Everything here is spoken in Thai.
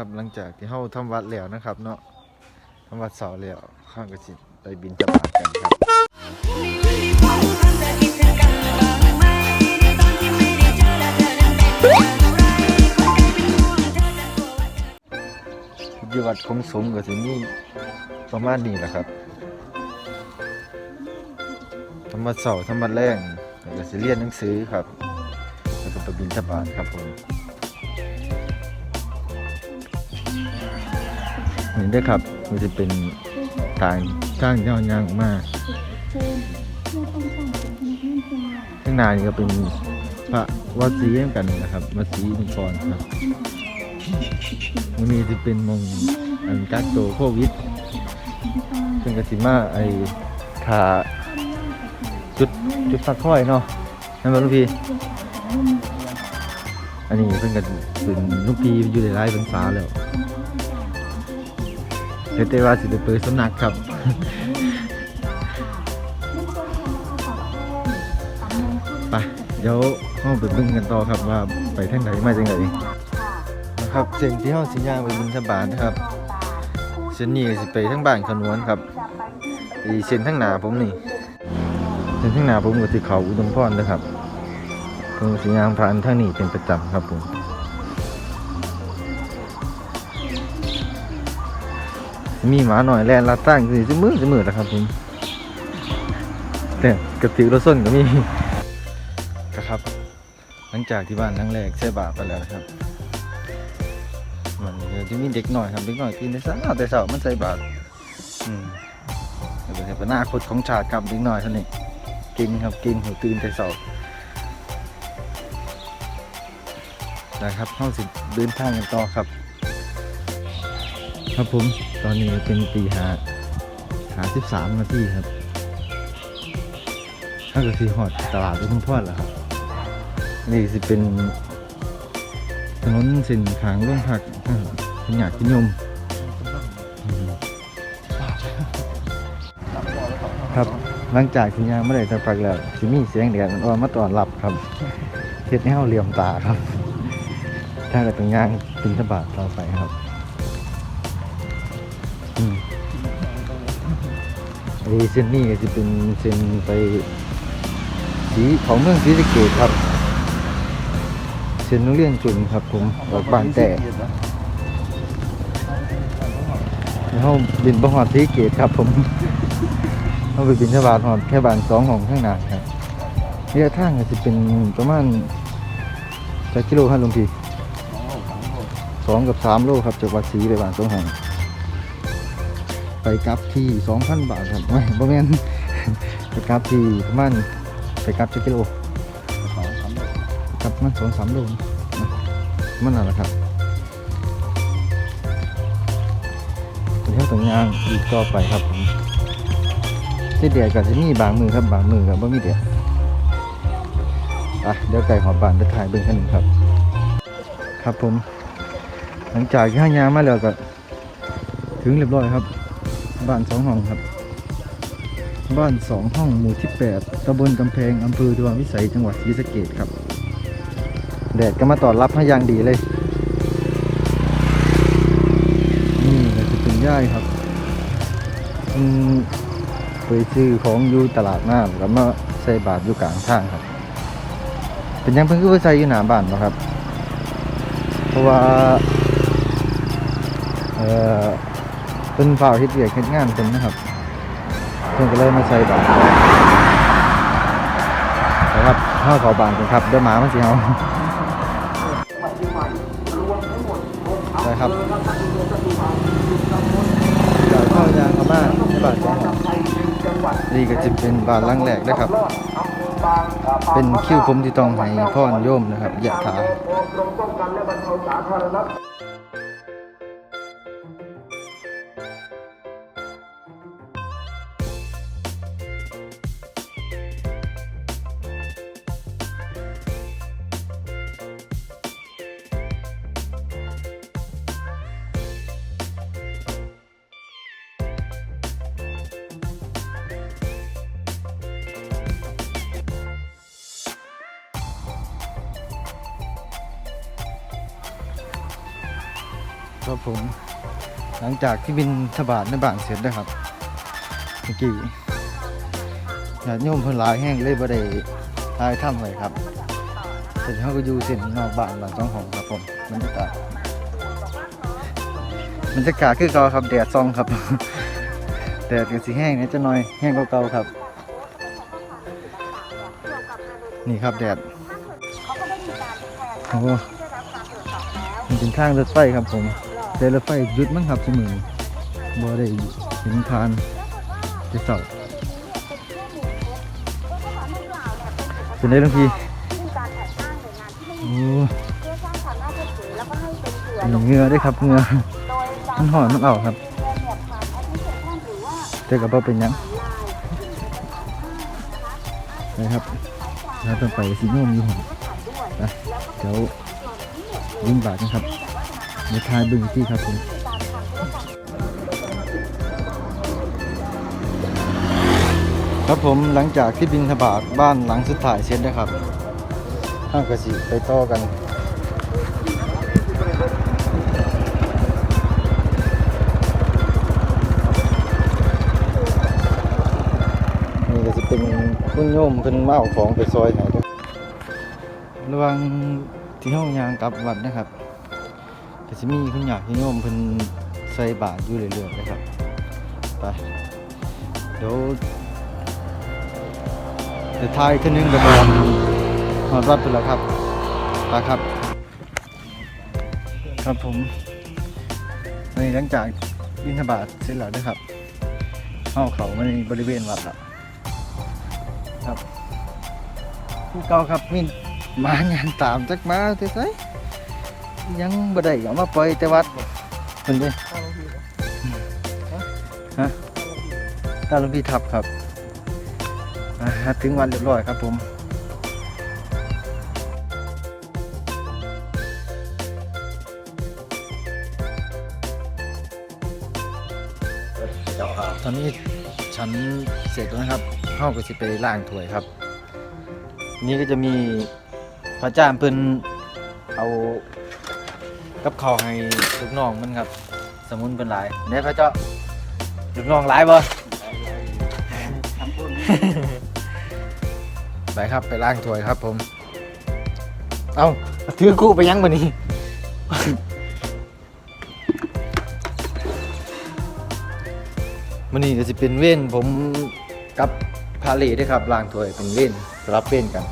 ครับ หลังจากที่เฮาทำวัดแล้วนะครับ เนาะทำวัดเสาแล้วข้างก็สิไปบินตบาตกันครับในวันที่พบกันจะคิดถึงกันบ้างไหมในตอนที่ไม่ได้เจอและเธอนั้นเป็นอย่างไรคนใดเป็นห่วงเธอจะกลัวว่าเธออยู่วัดคงสมก็สิมีประมาณนี้แหละครับทำวัดเสาร์ทำวัดแรงแล้วก็สิเรียนหนังสือครับ แล้วก็ไปบินตบาตครับผม นี่เด้ครับมันจะเป็นทางทางยาวๆมากข้างหน้านี่ก็เป็นพระวัดสีเหมือนกันนะครับวัดศรีนิกรครับมันนี้จะเป็นมงอันกักตัวโควิดเป็นกสิมาไอขาจุดจุดฟักค่อยเนาะนั่นเป็นลูกพี่ อันนี้เพิ่นก็เป็นลูกพี่อยู่ในไร่เป็นฟ้าแล้ว เดี๋ยวแต่ว่าสิไปเปิดสำนักครับ ไป เดี๋ยวห้องไปเบึ้งกันต่อครับว่าไปทางไหนมาจังไหนนะครับเส้นที่ห้องสิย่างไปบินสบานนะครับเส้นนี้ก็สิไปทั้งบ้านขนวนครับอีเส้นทั้งหนาผมนี่เส้นทั้งหนาผมก็สิเขาอุดมพรนะครับผมสิย่างผ่านทางนี้เป็นประจำครับผม มีหมาหน่อยแลนลาตั้งสิจะมือจะมือนะครับผมแต่กระติกรถส้นก็มีนะครับ หลังจากที่บ้านครั้งแรกใส่บาตรไปแล้วครับ มันจะมีเด็กหน่อยครับเด็กหน่อยตื่นแต่เช้าแต่เช้ามันใส่บาตรอืมแล้วก็เป็นอนาคตของชาติครับเด็กหน่อยท่านนี้เก่งครับเก่งหัวตื่นแต่เช้านะครับเข้าสิเดินทางกันต่อครับ ครับผมตอนนี้เป็นตีหาหาสิบสามนาทีครับถ้าเกิดสีหอดตลาดอุทุมพรแล้วครับนี่สิเป็นถนนเส้นขางร่วงผักอ่าเป็นหยาดพิยมอืมครับหลังจากที่ยางไม่ได้สักพักแล้วสิมีเสียงแดดอ่อนๆมาต้อนรับครับเฮ็ดให้เฮาเหลี่ยมตาครับ ถ้าเกิดเป็นยางบินทบาทต่อไปครับ ไอเส้นนี้ก็จะเป็นเส้นไปสีของเมืองศรีสะเกดครับ เส้นโรงเรียนจุนครับผมออกบ้านแต่แล้วเขาบินประหอดสีเกดครับผมเขาไปบินแค่บาทหอดแค่บานสองของข้างหน้าครับระยะทางก็จะเป็นประมาณจะกิโลครับลุงพี่สองกับสามโลครับจากวัดศรีไปบานสองห้อง ไปกลับที่สองพันบาทครับไม่บ่แม่นไปกลับที่ประมาณไปกลับจะกิโลกลับมันสองสามโลนะมันนั่นแหละครับเดี๋ยวต้องย่างอีกต่อไปครับผมที่เดียดก็จะมีบางมือครับบางมือครับว่ามีเดียอะเดี๋ยวไก่หอบบานจะถ่ายเบิ้งกันหนึ่งครับ ครับผม หลังจากที่ห้างยางมาแล้วก็ถึงเรียบร้อยครับ บ้านสองห้องครับ บ้านสองห้องหมู่ที่ 8ตำบลกำแพงอำเภอดวงวิสัยจังหวัดศรีสะเกดครับ แดดก็มาต้อนรับให้อย่างดีเลย นี่ก็จะเป็นย่ายครับอืมไปซื้อของอยู่ตลาดน้ำแล้วมาใส่บาทอยู่กลางทางครับ เป็นยังเพิ่งขึ้นไปใส่อยู่หนาบ้านนะครับ เพราะว่า เอ่อ เป็นฝ่าวเฮ็ดเวียกเฮ็ดงานเป็นนะครับเพื่อนก็เลยมาใส่บาตรนะครับเข้าเขาบานกันครับเดี๋ยวหมามันสิเฮาได้ครับเดี๋ยวเข้ายางเข้ามาในบาทสองหองนี่ก็จะเป็นบาทลังแรกนะครับ เป็นคิวผมที่ต้องให้พ่อนโยมนะครับยะถา ครับผม หลังจากที่บินทบาทในบานเสร็จนะครับเมื่อกี้ญาติโยมเพิ่นหลายแห้งเลยบ่ได้ทายถ้ำเลยครับแต่เขาก็อยู่เส้นนอกบ้านหลังสองห้องครับผมบรรยากาศบรรยากาศคือเก่าครับแดดซองครับแดดก็สิแห้งนิดจะน่อยแห้งกว่าเก่าครับ นี่ครับแดดโอ้โหมันเป็นทางรถไฟครับผม แต่รถไฟหยุดมั้งครับที่มือบ่ได้เห็นทานจะเสาเป็นได้ทั้งทีโอ้เงือด้ครับเงือมันหอนมันเอาครับ แต่กับว่าเป็นยังนะครับเราต้องไปสีโนมอยู่นะเดี๋ยววิ่งบาทนะครับ เดทายบึงที่ครับผมครับผมหลังจากที่บินทบาทบ้านหลังสุดท้ายเสร็จนะครับห้างกระสีไปต่อกันนี่ก็จะเป็นคุณโยมเพิ่นมาเอาของไปซอยให้เด้อระวังที่ห้องยางกลับวัดนะครับ ก็จะมีคุณอยากคุณโยมเพิ่นใส่บาตรอยู่เรื่อยๆนะครับ ไป เดี๋ยวเดี๋ยวทายขึ้นนึงกันไปหอดวัดไปแล้วครับไปครับ ครับผมในหลังจากบินทบาทเสร็จแล้วนะครับเข้าเขามาในบริเวณวัดล้วครับผู้เก่าครับมีหมางานตามจักมาเท่ไส ยังบ่ได้เอามาปล่อยแต่วัดเพิ่นเด้ฮะตาหลวงพี่ทับครับอ่าถึงวันเรียบร้อยครับผมตอนนี้ฉันเสร็จแล้วนะครับเข้าก็สิไปล้างถ้วยครับ นี่ก็จะมีพระอาจารย์เพิ่นเอา กับข้าวให้ลูกน้องมันครับ สมุนเป็นหลายเนี่ยพระเจ้าลูกน้องหลายบ่ไปครับไปล้างถ้วยครับผม เอาถือกู้ไปยังบ่นี้ มันนี้ก็จะเป็นเว้นผมกับพาเลด้วยครับล้างถ้วยเป็นเว้นสลับเว้นกัน